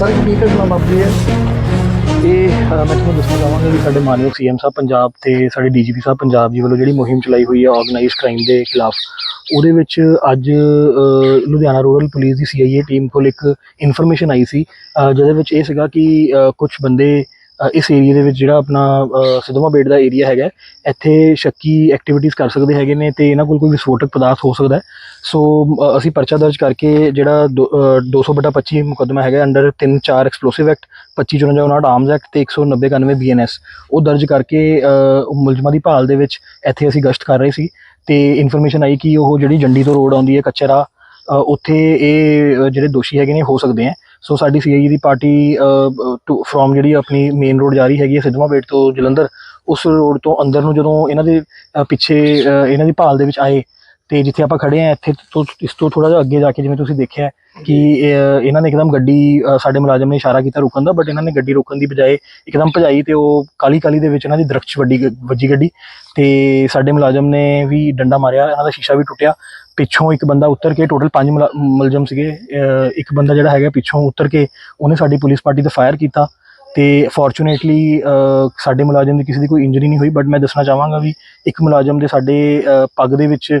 Sir ਕੀ ਘਟਨਾ ਵਾਪਰੀ ਹੈ ਇਹ ਅ, ਮੈਂ ਤੁਹਾਨੂੰ ਦੱਸਣਾ ਚਾਹਾਂਗਾ ਕਿ ਸਾਡੇ ਮਾਨਯੋਗ ਸੀਐਮ ਸਾਹਿਬ ਪੰਜਾਬ ਤੇ ਸਾਡੇ ਡੀਜੀਪੀ ਸਾਹਿਬ ਪੰਜਾਬ ਜੀ ਵੱਲੋਂ ਜਿਹੜੀ ਮੁਹਿੰਮ ਚਲਾਈ ਹੋਈ ਹੈ ਆਰਗੇਨਾਈਜ਼ਡ ਕ੍ਰਾਈਮ ਦੇ ਖਿਲਾਫ ਉਹਦੇ ਵਿੱਚ ਅੱਜ ਅ, ਲੁਧਿਆਣਾ ਰੂਰਲ ਪੁਲਿਸ ਦੀ ਸੀਆਈਏ ਟੀਮ ਕੋਲ ਇੱਕ ਇਨਫੋਰਮੇਸ਼ਨ ਆਈ ਸੀ ਅ, ਜਿਹਦੇ ਵਿੱਚ ਇਹ ਸੀਗਾ ਕਿ ਕੁਝ ਬੰਦੇ ਇਸ ਏਰੀਆ ਦੇ ਵਿੱਚ ਜਿਹੜਾ ਆਪਣਾ ਅ, ਬੇਟ ਦਾ ਏਰੀਆ ਹੈਗਾ ਇੱਥੇ ਸ਼ੱਕੀ ਐਕਟੀਵਿਟੀਜ਼ ਕਰ ਸਕਦੇ ਹੈਗੇ ਨੇ ਤੇ ਇਹਨਾਂ ਕੋਲ ਕੋਈ ਵਿਸਫੋਟਕ ਪਦਾਰਥ ਹੋ ਸਕਦਾ ਸੋ ਅਸੀਂ ਪਰਚਾ ਦਰਜ ਕਰਕੇ ਜਿਹੜਾ ਦੋ- ਅ, 200/25 ਮੁਕੱਦਮਾ ਹੈਗਾ under 3-4 explosive act 2554 arms act ਤੇ 19091 ਬੀਐਨਐਸ ਉਹ ਦਰਜ ਕਰਕੇ ਮੁਲਜ਼ਮਾਂ ਦੀ ਭਾਲ ਦੇ ਵਿੱਚ ਇੱਥੇ ਅਸੀਂ ਗਸ਼ਤ ਕਰ ਰਹੇ ਸੀ ਤੇ ਇਨਫੋਰਮੇਸ਼ਨ ਆਈ ਕਿ ਉਹ ਜਿਹੜੀ ਜੰਡੀ ਤੋਂ ਰੋਡ ਆਉਂਦੀ ਹੈ ਕੱਚਾ ਉੱਥੇ ਇਹ ਜਿਹੜੇ ਦੋਸ਼ੀ ਹੈਗੇ ਨੇ ਹੋ ਸਕਦੇ ਆ ਸੋ ਸਾਡੀ ਸੀਆਈਏ ਦੀ ਪਾਰਟੀ ਟੂ ਫਰੋਮ ਜਿਹੜੀ ਆਪਣੀ ਮੇਨ ਰੋਡ ਜਾ ਰਹੀ ਹੈਗੀ ਹੈ ਸਿੱਧਵਾਂ ਬੇਟ ਤੋਂ ਜਲੰਧਰ, ਉਸ ਰੋਡ ਤੋਂ ਅੰਦਰ ਨੂੰ ਜਦੋਂ ਇਹਨਾਂ ਦੇ ਪਿੱਛੇ ਇਹਨਾਂ ਦੀ ਭਾਲ ਦੇ ਵਿੱਚ ਆਏ ਤੇ ਜਿੱਥੇ ਆਪਾਂ ਖੜੇ ਆ ਇੱਥੇ ਤੋਂ ਇਸ ਤੋਂ ਥੋੜਾ ਜਿਹਾ ਅੱਗੇ ਜਾ ਕੇ ਜਿਵੇਂ ਤੁਸੀਂ ਦੇਖਿਆ ਕਿ ਇਹਨਾਂ ਨੇ ਇੱਕਦਮ ਗੱਡੀ ਸਾਡੇ ਮੁਲਾਜ਼ਮ ਨੇ ਇਸ਼ਾਰਾ ਕੀਤਾ ਰੁਕਣ ਦਾ ਬਟ ਇਹਨਾਂ ਨੇ ਗੱਡੀ ਰੋਕਣ ਦੀ ਬਜਾਏ ਇੱਕਦਮ ਭਜਾਈ ਤੇ ਉਹ ਕਾਲੀ ਕਾਲੀ ਦੇ ਵਿੱਚ ਇਹਨਾਂ ਦੀ ਦਰਖਤ 'ਚ ਵੱਡੀ ਗ- ਵੱਜੀ ਗੱਡੀ ਤੇ ਸਾਡੇ ਮੁਲਾਜ਼ਮ ਨੇ ਵੀ ਡੰਡਾ ਮਾਰਿਆ, ਇਹਨਾਂ ਦਾ ਸ਼ੀਸ਼ਾ ਵੀ ਟੁੱਟਿਆ, ਪਿੱਛੋਂ ਇੱਕ ਬੰਦਾ ਉੱਤਰ ਕੇ ਟੋਟਲ ਪੰਜ ਮੁਲਾ- ਮੁਲਜ਼ਮ ਸੀਗੇ ਇੱਕ ਬੰਦਾ ਜਿਹੜਾ ਹੈਗਾ ਪਿੱਛੋਂ ਉੱਤਰ ਕੇ ਉਹਨੇ ਸਾਡੀ ਪੁਲਿਸ ਪਾਰਟੀ ਤੇ ਫਾਇਰ ਕੀਤਾ ਤੇ ਫੋਰਚੂਨੇਟਲੀ ਸਾਡੇ ਮੁਲਾਜ਼ਮ ਦੀ ਕਿਸੇ ਦੀ ਕੋਈ ਇੰਜਰੀ ਨਹੀਂ ਹੋਈ ਬਟ ਮੈਂ ਦੱਸਣਾ ਚਾਹਾਂਗਾ ਵੀ ਇੱਕ ਮੁਲਾਜ਼ਮ ਦੇ ਸਾਡੇ ਪੱਗ ਦੇ ਵਿੱਚ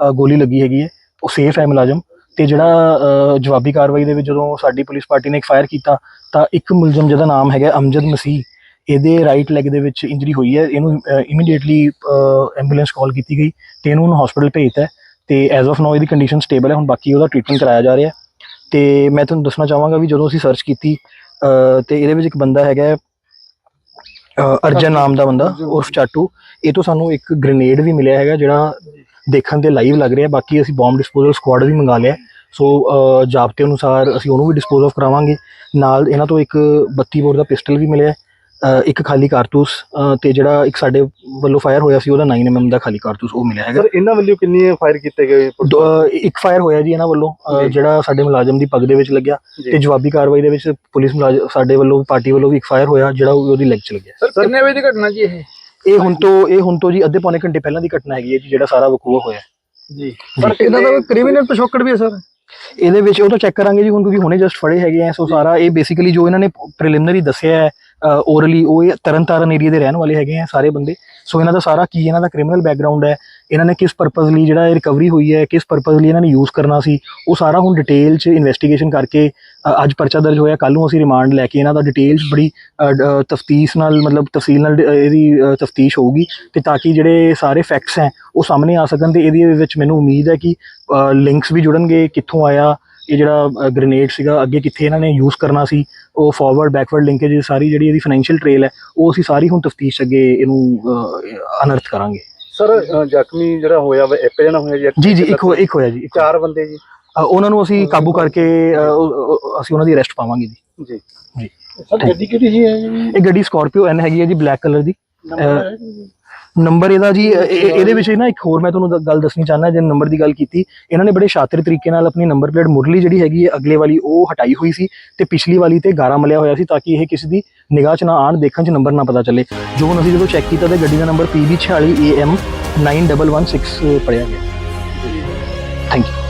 ਗੋਲੀ ਲੱਗੀ ਹੈਗੀ ਹੈ ਉਹ ਸੇਫ ਹੈ ਮੁਲਾਜ਼ਮ। ਤੇ ਜਿਹੜਾ ਜਵਾਬੀ ਕਾਰਵਾਈ ਦੇ ਵਿੱਚ ਜਦੋਂ ਸਾਡੀ ਪੁਲਿਸ ਪਾਰਟੀ ਨੇ ਇੱਕ ਫਾਇਰ ਕੀਤਾ ਤਾਂ ਇੱਕ ਮੁਲਜ਼ਮ ਜਿਹਦਾ ਨਾਮ ਹੈਗਾ ਅਮਜਦ ਮਸੀਹ ਇਹਦੇ ਰਾਈਟ ਲੈਗ ਦੇ ਵਿੱਚ ਇੰਜਰੀ ਹੋਈ ਹੈ। ਇਹਨੂੰ ਇਮੀਡੀਏਟਲੀ ਐਂਬੂਲੈਂਸ ਕਾਲ ਕੀਤੀ ਗਈ ਤੇ ਇਹਨੂੰ ਹੁਣ ਹਸਪੀਟਲ ਭੇਜਤਾ ਹੈ। ਤੇ ਐਜ਼ ਆਫ ਨਾਓ ਇਹਦੀ ਕੰਡੀਸ਼ਨ ਸਟੇਬਲ ਹੈ ਹੁਣ ਬਾਕੀ ਉਹਦਾ ਟ੍ਰੀਟਮੈਂਟ ਕਰਾਇਆ ਜਾ ਰਿਹਾ ਤੇ ਮੈਂ ਤੁਹਾਨੂੰ ਦੱਸਣਾ ਚਾਹਾਂਗਾ ਵੀ ਜਦੋਂ ਅਸੀਂ ਸਰਚ ਕੀਤੀ ਤੇ ਇਹਦੇ ਵਿੱਚ ਇੱਕ ਬੰਦਾ ਹੈਗਾ ਅਰਜਨ ਨਾਮ ਦਾ ਬੰਦਾ ਉਰਫ ਚਾਟੂ। ਇਹ ਤੋਂ ਸਾਨੂੰ ਇੱਕ ਗ੍ਰੇਨੇਡ ਵੀ ਮਿਲਿਆ ਹੈਗਾ ਜਿਹੜਾ ਦੇਖਣ ਤੇ ਲਾਈਵ ਲੱਗ ਰਿਹਾ ਬਾਕੀ ਅਸੀਂ ਬੰਬ ਡਿਸਪੋਜ਼ਲ ਸਕੁਆਡ ਵੀ ਮੰਗਾ ਲਿਆ। ਸੋ ਜਾਬਤੇ ਅਨੁਸਾਰ ਅਸੀਂ ਉਹਨੂੰ ਵੀ ਡਿਸਪੋਜ਼ ਆਫ ਕਰਾਵਾਂਗੇ। ਨਾਲ ਇਹਨਾਂ ਤੋਂ ਇੱਕ 32 ਬੋਰ ਦਾ ਪਿਸਟਲ ਵੀ ਮਿਲਿਆ ਇੱਕ ਖਾਲੀ ਕਾਰਤੂਸ ਤੇ ਜਿਹੜਾ ਇੱਕ ਸਾਡੇ ਵੱਲੋਂ ਫਾਇਰ ਹੋਇਆ ਸੀ ਉਹਦਾ 9mm ਦਾ ਖਾਲੀ ਕਾਰਤੂਸ ਉਹ ਮਿਲਿਆ ਹੈਗਾ। ਸਰ ਇਹਨਾਂ ਵੱਲੋਂ ਕਿੰਨੀ ਫਾਇਰ ਕੀਤੇ ਗਏ ਇੱਕ ਫਾਇਰ ਹੋਇਆ ਜੀ ਇਹਨਾਂ ਵੱਲੋਂ। ਜਿਹੜਾ ਸਾਡੇ ਮੁਲਾਜ਼ਮ ਦੀ ਪੱਗ ਦੇ ਵਿੱਚ ਲੱਗਿਆ। ਤੇ ਜਵਾਬੀ ਕਾਰਵਾਈ ਦੇ ਵਿੱਚ ਪੁਲਿਸ ਮੁਲਾਜ਼ਮ ਸਾਡੇ ਵੱਲੋਂ ਪਾਰਟੀ ਵੱਲੋਂ ਵੀ ਇੱਕ ਫਾਇਰ ਹੋਇਆ ਜਿਹੜਾ ਉਹਦੀ ਲੈਗ 'ਚ ਲੱਗਿਆ। ਸਰ ਕਿੰਨੇ ਵਜੇ ਦੀ ਘਟਨਾ ਜੀ ਇਹ? ਇਹ ਹੁਣ ਤੋਂ ਇਹ ਹੁਣ ਤੋਂ ਜੀ ਅੱਧੇ ਪੌਣੇ ਘੰਟੇ ਪਹਿਲਾਂ ਦੀ ਘਟਨਾ ਹੈਗੀ ਹੈ ਜੀ ਜਿਹੜਾ ਸਾਰਾ ਵਕੂਆ ਹੋਇਆ। ਜੀ। ਪਰ ਇਹਦਾ ਤਾਂ ਕ੍ਰਿਮੀਨਲ ਪਿਛੋਕੜ ਵੀ ਹੈ ਸਰ। ਇਹਦੇ ਵਿੱਚ ਉਹ ਤਾਂ ਚੈੱਕ ਕਰਾਂਗੇ ਜੀ ਹੁਣ ਕਿਉਂਕਿ ਹੁਣੇ ਜਸਟ ਫੜੇ ਹੈਗੇ ਆ ਸੋ ਸਾਰਾ ਇਹ ਬੇਸਿਕਲੀ ਜੋ ਇਹਨਾਂ ਨੇ ਪ੍ਰੀਲਿਮਿਨਰੀ ਦੱਸਿਆ ਹੈ ਓਰਲੀ ਉਹ ਇਹ ਤਰਨਤਾਰਨ ਏਰੀਆ ਦੇ ਰਹਿਣ ਵਾਲੇ ਹੈਗੇ ਆ ਸਾਰੇ ਬੰਦੇ। ਸੋ ਇਹਨਾਂ ਦਾ ਸਾਰਾ ਕੀ ਇਹਨਾਂ ਦਾ ਕ੍ਰਿਮੀਨਲ ਬੈਕਗ੍ਰਾਉਂਡ ਹੈ। ਇਹਨਾਂ ਨੇ ਕਿਸ ਪਰਪਸ ਲਈ ਜਿਹੜਾ ਇਹ ਰਿਕਵਰੀ ਹੋਈ ਹੈ, ਕਿਸ ਪਰਪਸ ਲਈ ਇਹਨਾਂ ਨੇ ਯੂਜ਼ ਕਰਨਾ ਸੀ, ਉਹ ਸਾਰਾ ਹੁਣ ਡਿਟੇਲ 'ਚ ਇਨਵੈਸਟੀਗੇਸ਼ਨ ਕਰਕੇ ਅੱਜ ਪਰਚਾ ਦਰਜ ਹੋਇਆ ਕੱਲ ਨੂੰ ਅਸੀਂ ਰਿਮਾਂਡ ਲੈ ਕੇ ਇਹਨਾਂ ਦਾ ਡਿਟੇਲਸ ਬੜੀ ਤਫਤੀਸ਼ ਨਾਲ, ਮਤਲਬ ਤਫਸੀਲ ਨਾਲ, ਡ- ਇਹਦੀ ਤਫਤੀਸ਼ ਹੋਊਗੀ। ਤੇ ਤਾਂ ਕਿ ਜਿਹੜੇ ਸਾਰੇ ਫੈਕਟਸ ਹੈ, ਉਹ ਸਾਹਮਣੇ ਆ ਸਕਣ ਤੇ ਇਹਦੇ ਵਿੱਚ ਮੈਨੂੰ ਉਮੀਦ ਹੈ ਕਿ ਲਿੰਕਸ ਵੀ ਜੁੜਨਗੇ, ਕਿੱਥੋਂ ਆਇਆ, ਇਹ ਜਿਹੜਾ ਗ੍ਰੇਨੇਡ ਸੀਗਾ, ਅੱਗੇ ਕਿੱਥੇ ਇਹਨਾਂ ਨੇ ਯੂਜ਼ ਕਰਨਾ ਸੀ ਉਹ ਫਾਰਵਰਡ ਬੈਕਵਰਡ ਲਿੰਕੇਜ ਸਾਰੀ ਜਿਹੜੀ ਇਹਦੀ ਫਾਈਨੈਂਸ਼ੀਅਲ ਟ੍ਰੇਲ ਹੈ ਉਹ ਅਸੀਂ ਸਾਰੀ ਹੁਣ ਤਫਤੀਸ਼ ਅੱਗੇ ਇਹਨੂੰ ਅਨਰਥ ਕਰਾਂਗੇ। ਸਰ ਜ਼ਖਮੀ ਜਿਹੜਾ ਹੋਇਆ ਵਾ ਇੱਕ ਜਣਾ ਹੋਇਆ ਜੀ ਜੀ ਜੀ ਇੱਕ ਹੋ- ਇੱਕ ਹੋਇਆ ਜੀ। ਚਾਰ ਬੰਦੇ ਜੀ। ਉਹਨਾਂ ਨੂੰ ਅਸੀਂ ਕਾਬੂ ਕਰਕੇ ਅਸੀਂ ਉਹਨਾਂ ਦੀ ਅਰੈਸਟ ਪਾਵਾਂਗੇ ਜੀ। ਜੀ। ਜੀ। ਸਰ ਗੱਡੀ ਕਿਹੜੀ ਸੀ ਇਹ? ਇਹ ਗੱਡੀ ਸਕਾਰਪੀਓ ਐਨ ਹੈਗੀ ਹੈ ਜੀ ਬਲੈਕ ਕਲਰ ਦੀ। ਨੰਬਰ ਇਹਦਾ ਜੀ ਇਹ- ਇਹ- ਇਹਦੇ ਵਿੱਚ ਨਾ ਇੱਕ ਹੋਰ ਮੈਂ ਤੁਹਾਨੂੰ ਦ- ਗੱਲ ਦੱਸਣੀ ਚਾਹੁੰਦਾ ਜੇ ਨੰਬਰ ਦੀ ਗੱਲ ਕੀਤੀ। ਇਹਨਾਂ ਨੇ ਬੜੇ ਸ਼ਾਤਰ ਤਰੀਕੇ ਨਾਲ ਆਪਣੀ ਨੰਬਰ ਪਲੇਟ ਮੁਰਲੀ ਜਿਹੜੀ ਹੈਗੀ ਹੈ ਅਗਲੇ ਵਾਲੀ ਉਹ ਹਟਾਈ ਹੋਈ ਸੀ ਤੇ ਪਿਛਲੀ ਵਾਲੀ ਤੇ ਗਾਰਾ ਮਲਿਆ ਹੋਇਆ ਸੀ ਤਾਂ ਕਿ ਇਹ ਕਿਸੇ ਦੀ ਨਿਗਾਹ 'ਚ ਨਾ ਆਣ ਦੇਖਣ 'ਚ ਨੰਬਰ ਨਾ ਪਤਾ ਚੱਲੇ। ਜੋ ਹੁਣ ਅਸੀਂ ਜਦੋਂ ਚੈੱਕ ਕੀਤਾ ਤੇ ਗੱਡੀ ਦਾ ਨੰਬਰ PB46AM 9116 ਪੜਿਆ ਗਿਆ। Thank you